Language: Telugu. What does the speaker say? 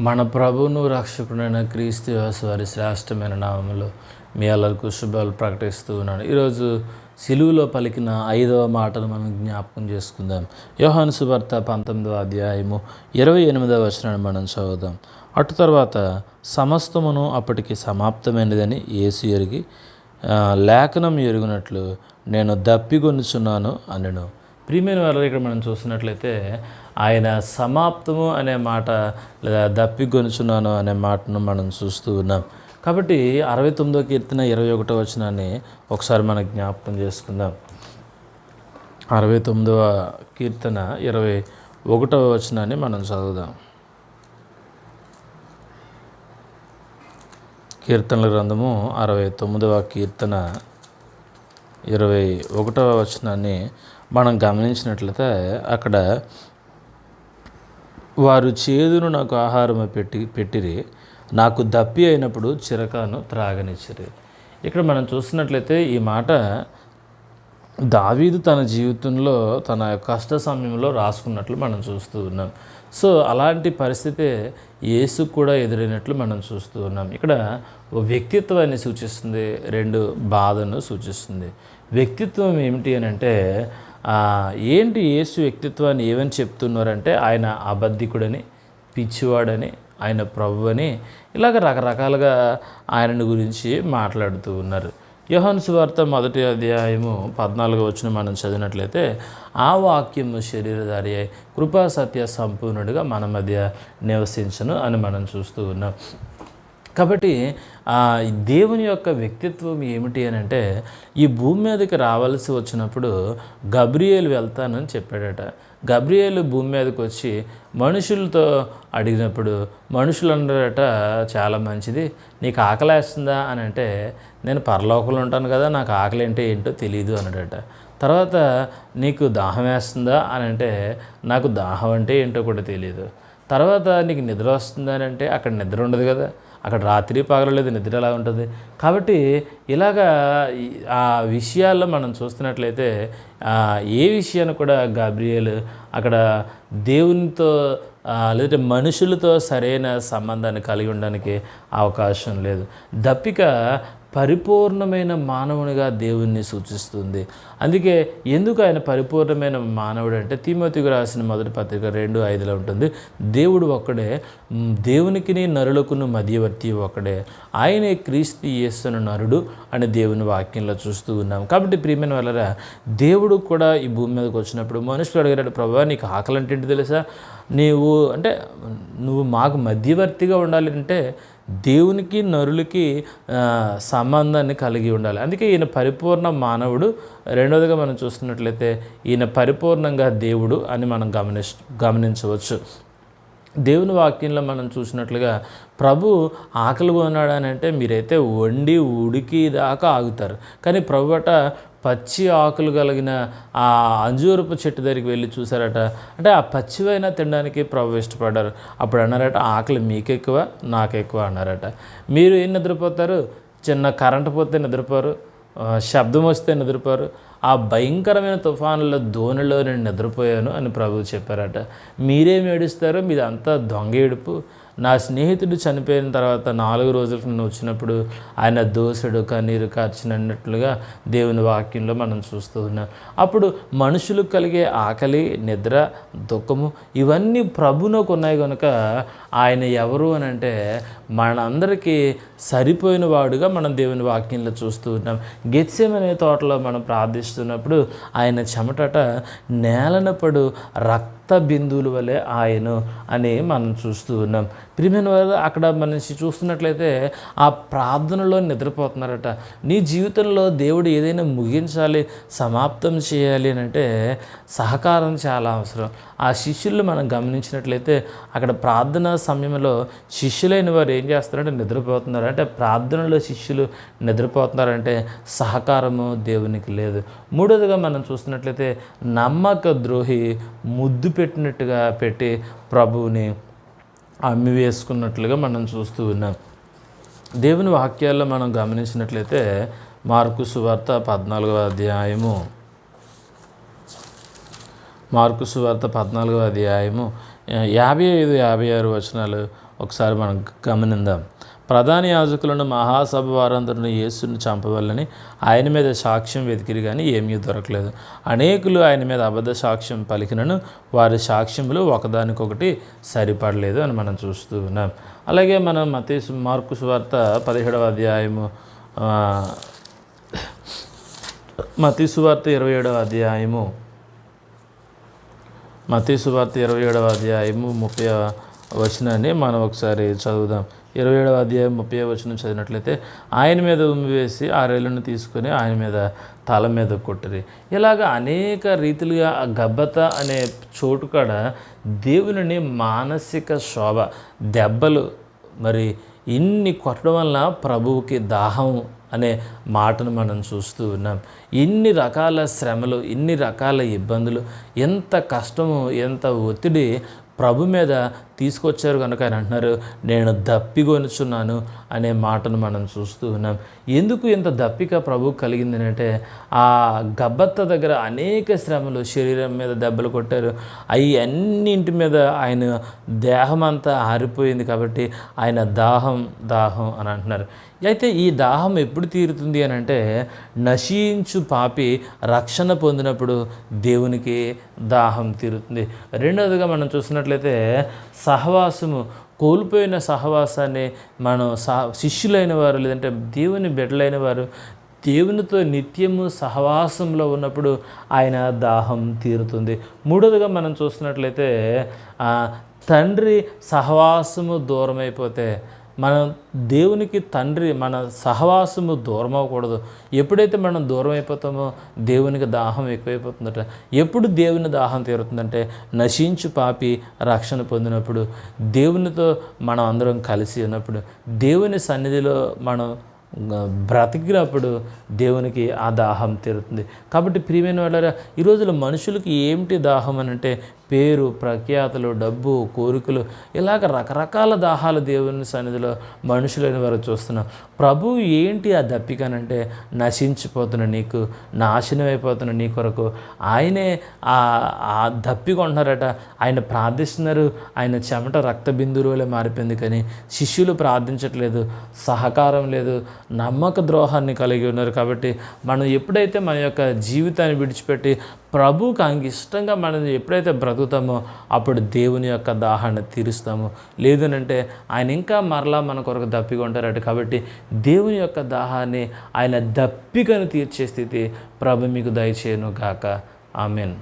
మన ప్రభువును రక్షకుడైన క్రీస్తు వారి శ్రేష్టమైన నామములో మీ అందరికీ శుభాలు ప్రకటిస్తూ ఉన్నాను. ఈరోజు సిలువులో పలికిన ఐదవ మాటను మనం జ్ఞాపకం చేసుకుందాం. యోహాను సుభర్త పంతొమ్మిదవ అధ్యాయము ఇరవై ఎనిమిదవ వచనాన్ని మనం చదువుదాం. అటు తర్వాత సమస్తమును అప్పటికి సమాప్తమైనదని ఏసు ఎరిగి లేఖనం ఎరుగునట్లు నేను దప్పిగొనుచున్నాను అనను. ప్రియమైన వారి ఇక్కడ మనం చూసినట్లయితే ఆయన సమాప్తము అనే మాట లేదా దప్పిగొనుచున్నాను అనే మాటను మనం చూస్తూ ఉన్నాం. కాబట్టి అరవై తొమ్మిదో కీర్తన ఇరవై ఒకటో వచనాన్ని ఒకసారి మనం జ్ఞాపకం చేసుకుందాం. అరవై తొమ్మిదవ కీర్తన ఇరవై ఒకటవ వచనాన్ని మనం చదువుదాం. కీర్తనల గ్రంథము అరవై తొమ్మిదవ కీర్తన ఇరవై ఒకటవ వచనాన్ని మనం గమనించినట్లయితే అక్కడ వారు చేదును నాకు ఆహారము పెట్టి పెట్టిరి నాకు దప్పి అయినప్పుడు చిరకాను త్రాగనిచ్చిరి. ఇక్కడ మనం చూసినట్లయితే ఈ మాట దావీదు తన జీవితంలో తన కష్ట సమయంలో రాసుకున్నట్లు మనం చూస్తూ ఉన్నాం. సో అలాంటి పరిస్థితి యేసు కూడా ఎదురైనట్లు మనం చూస్తూ ఉన్నాం. ఇక్కడ ఓ వ్యక్తిత్వాన్ని సూచిస్తుంది రెండు బాధను సూచిస్తుంది. వ్యక్తిత్వం ఏమిటి అని అంటే ఏంటి యేసు వ్యక్తిత్వాన్ని ఏమని చెప్తున్నారంటే ఆయన అబద్ధికుడని పిచ్చివాడని ఆయన ప్రభు అని ఇలాగ రకరకాలుగా ఆయనను గురించి మాట్లాడుతూ ఉన్నారు. యోహాను సువార్త మొదటి అధ్యాయము పద్నాలుగు వచ్చిన మనం చదివినట్లయితే ఆ వాక్యము శరీరధారి అయి కృపా సత్య సంపూర్ణుడిగా మన మధ్య నివసించను అని మనం చూస్తూ ఉన్నాం. కాబట్టి దేవుని యొక్క వ్యక్తిత్వం ఏమిటి అని అంటే ఈ భూమి మీదకి రావాల్సి వచ్చినప్పుడు గబ్రియేలు వెళ్తానని చెప్పాడట. గబ్రియేలు భూమి మీదకి వచ్చి మనుషులతో అడిగినప్పుడు మనుషులు అన్నారట చాలా మంచిది. నీకు ఆకలి వేస్తుందా? అని అంటే నేను పరలోకంలో ఉంటాను కదా నాకు ఆకలి అంటే ఏంటో తెలియదు అన్నాడట. తర్వాత నీకు దాహం వేస్తుందా? అని అంటే నాకు దాహం అంటే ఏంటో కూడా తెలియదు తర్వాత నీకు నిద్ర వస్తుందా? అని అంటే అక్కడ నిద్ర ఉండదు కదా. అక్కడ రాత్రి పగలలేదు నిద్ర ఎలా ఉంటుంది? కాబట్టి ఇలాగా ఆ విషయాల్లో మనం చూస్తున్నట్లయితే ఏ విషయాన్ని కూడా గాబ్రియల్ అక్కడ దేవునితో లేదంటే మనుషులతో సరైన సంబంధాన్ని కలిగి ఉండడానికి అవకాశం లేదు. దప్పిక పరిపూర్ణమైన మానవునిగా దేవుణ్ణి సూచిస్తుంది. అందుకే ఎందుకు ఆయన పరిపూర్ణమైన మానవుడు అంటే తిమోతికి రాసిన మొదటి పత్రిక రెండు ఐదులో ఉంటుంది. దేవుడు ఒక్కడే మ్, దేవునికిని నరులకును మధ్యవర్తి ఒక్కడే. ఆయనే క్రీస్తు యేసును నరుడు అని దేవుని వాక్యంలో చూస్తూ ఉన్నాం. కాబట్టి ప్రియమైన వాళ్ళరా దేవుడు కూడా ఈ భూమి మీదకి వచ్చినప్పుడు మనుషులు అడిగాడు ప్రభావ నీకు ఆకలి అంటే తెలుసా? నీవు అంటే నువ్వు మాకు మధ్యవర్తిగా ఉండాలి అంటే దేవునికి నరులకి సంబంధాన్ని కలిగి ఉండాలి. అందుకే ఈయన పరిపూర్ణ మానవుడు. రెండవదిగా మనం చూస్తున్నట్లయితే ఈయన పరిపూర్ణంగా దేవుడు అని మనం గమని గమనించవచ్చు. దేవుని వాక్యంలో మనం చూసినట్లుగా ప్రభు ఆకలి కొన్నాడని అంటే మీరైతే వండి ఉడికి దాకా ఆగుతారు. కానీ ప్రభు అట పచ్చి ఆకులు కలిగిన ఆ అంజూరపు చెట్టు దగ్గరికి వెళ్ళి చూసారట అంటే ఆ పచ్చివైనా తినడానికి ప్రభు ఇష్టపడ్డారు. అప్పుడు అన్నారట ఆకలి మీకు ఎక్కువ నాకు ఎక్కువ అన్నారట. మీరు ఏం నిద్రపోతారు? చిన్న కరెంట్ పోతే నిద్రపోరు శబ్దం వస్తే నిద్రపోరు ఆ భయంకరమైన తుఫానుల దోణిలో నేను నిద్రపోయాను అని ప్రభువు చెప్పారట. మీరేం ఏడుస్తారో? మీది అంతా దొంగ ఏడుపు. నా స్నేహితుడు చనిపోయిన తర్వాత నాలుగు రోజులకు నేను వచ్చినప్పుడు ఆయన దోసుడు కన్నీరు కార్చినట్లుగా దేవుని వాక్యంలో మనం చూస్తూ ఉన్నాం. అప్పుడు మనుషులకు కలిగే ఆకలి నిద్ర దుఃఖము ఇవన్నీ ప్రభునకు ఉన్నాయి కనుక ఆయన ఎవరు అని అంటే మనందరికీ సరిపోయిన వాడుగా మనం దేవుని వాక్యంలో చూస్తూ ఉన్నాం. గెత్సేమనే తోటలో మనం ప్రార్థిస్తున్నప్పుడు ఆయన చెమటట నేలన పడు రక్త బిందువుల వలె ఆయను అని మనం చూస్తూ ఉన్నాం. ప్రియమైన వారు అక్కడ మనిషి చూస్తున్నట్లయితే ఆ ప్రార్థనలో నిద్రపోతున్నారట. నీ జీవితంలో దేవుడు ఏదైనా ముగించాలి సమాప్తం చేయాలి అని అంటే సహకారం చాలా అవసరం. ఆ శిష్యులు మనం గమనించినట్లయితే అక్కడ ప్రార్థన సమయంలో శిష్యులైన వారు ఏం చేస్తారంటే నిద్రపోతున్నారు. అంటే ప్రార్థనలో శిష్యులు నిద్రపోతున్నారంటే సహకారము దేవునికి లేదు. మూడోదిగా మనం చూస్తున్నట్లయితే నమ్మక ద్రోహి ముద్దు పెట్టినట్టుగా పెట్టి ప్రభువుని అమ్మి వేసుకున్నట్లుగా మనం చూస్తూ ఉన్నాం. దేవుని వాక్యాల్లో మనం గమనించినట్లయితే మార్కు సువార్త పద్నాలుగవ అధ్యాయము. మార్కు సువార్త పద్నాలుగవ అధ్యాయము. యాభై ఐదు యాభై ఆరు వచనాలు ఒకసారి మనం గమనిందాం. ప్రధాన యాజకులను మహాసభ వారందరిని యేసును చంపవల్లని ఆయన మీద సాక్ష్యం వెతికిరి కానీ ఏమీ దొరకలేదు. అనేకులు ఆయన మీద అబద్ధ సాక్ష్యం పలికినను వారి సాక్ష్యములు ఒకదానికొకటి సరిపడలేదు అని మనం చూస్తూ ఉన్నాం. అలాగే మనం మతీ మార్కు సువార్త పదిహేడవ అధ్యాయము మతీ సువార్త ఇరవై ఏడవ అధ్యాయము మతీ సువార్త ఇరవై ఏడవ అధ్యాయము ముప్పై వచనాన్ని మనం ఒకసారి చదువుదాం. ఇరవై ఏడవ అధ్యాయం ముప్పై వచనం చదివినట్లయితే ఆయన మీద ఉమ్మివేసి వేసి ఆ తీసుకొని ఆయన మీద తల మీద కొట్టిరి. ఇలాగ అనేక రీతిలుగా గబ్బత అనే చోటు కాడ దేవుని మానసిక శోభ దెబ్బలు మరి ఇన్ని కొట్టడం వలన ప్రభువుకి దాహం అనే మాటను మనం చూస్తూ ఉన్నాం. ఇన్ని రకాల శ్రమలు ఇన్ని రకాల ఇబ్బందులు ఎంత కష్టము ఎంత ఒత్తిడి ప్రభు మీద తీసుకొచ్చారు కనుక ఆయన అంటున్నారు నేను దప్పిగొనుచున్నాను అనే మాటను మనం చూస్తూ ఉన్నాం. ఎందుకు ఇంత దప్పిక ప్రభు కలిగింది అంటే ఆ గబ్బత్త దగ్గర అనేక శ్రమలు శరీరం మీద దెబ్బలు కొట్టారు. అవి అన్నింటి మీద ఆయన దేహం అంతా ఆరిపోయింది కాబట్టి ఆయన దాహం దాహం అని అంటున్నారు. అయితే ఈ దాహం ఎప్పుడు తీరుతుంది అని అంటే నశించు పాపి రక్షణ పొందినప్పుడు దేవునికి దాహం తీరుతుంది. రెండవదిగా మనం చూసినట్లయితే సహవాసము కోల్పోయిన సహవాసాన్ని మనం సహ శిష్యులైన వారు లేదంటే దేవుని బిడ్డలైన వారు దేవునితో నిత్యము సహవాసంలో ఉన్నప్పుడు ఆయన దాహం తీరుతుంది. మూడవదిగా మనం చూస్తున్నట్లయితే తండ్రి సహవాసము దూరమైపోతే మనం దేవునికి తండ్రి మన సహవాసము దూరం అవ్వకూడదు. ఎప్పుడైతే మనం దూరం అయిపోతామో దేవునికి దాహం ఎక్కువైపోతుందట. ఎప్పుడు దేవుని దాహం తీరుతుందంటే నశించు పాపి రక్షణ పొందినప్పుడు దేవునితో మనం అందరం కలిసి ఉన్నప్పుడు దేవుని సన్నిధిలో మనం బ్రతికినప్పుడు దేవునికి ఆ దాహం తీరుతుంది. కాబట్టి ప్రియమైన వాళ్ళ ఈ రోజుల్లో మనుషులకి ఏమిటి దాహం అని అంటే పేరు ప్రఖ్యాతులు డబ్బు కోరికలు ఇలాగ రకరకాల దాహాలు దేవుని సన్నిధిలో మనుషులైన వారు చూస్తున్నాం ప్రభు ఏంటి ఆ దప్పికనంటే నశించిపోతున్న నీకు నాశనం అయిపోతున్న నీ కొరకు ఆయనే ఆ ఆ దప్పికొంటున్నారట ఆయన ప్రార్థిస్తున్నారు. ఆయన చెమట రక్త బిందువులే మారిపోయింది కానీ శిష్యులు ప్రార్థించట్లేదు సహకారం లేదు నమ్మక ద్రోహాన్ని కలిగి ఉన్నారు. కాబట్టి మనం ఎప్పుడైతే మన యొక్క జీవితాన్ని విడిచిపెట్టి ప్రభువుకి అంగ ఇష్టంగా మనం ఎప్పుడైతే బ్రతుకుతామో అప్పుడు దేవుని యొక్క దాహాన్ని తీరుస్తాము. లేదనంటే ఆయన ఇంకా మరలా మన కొరకు దప్పిగా ఉంటారట కాబట్టి దేవుని యొక్క దాహాన్ని ఆయన దప్పికను తీర్చే స్థితి ప్రభు మీకు దయచేయను గాక ఆమెన్.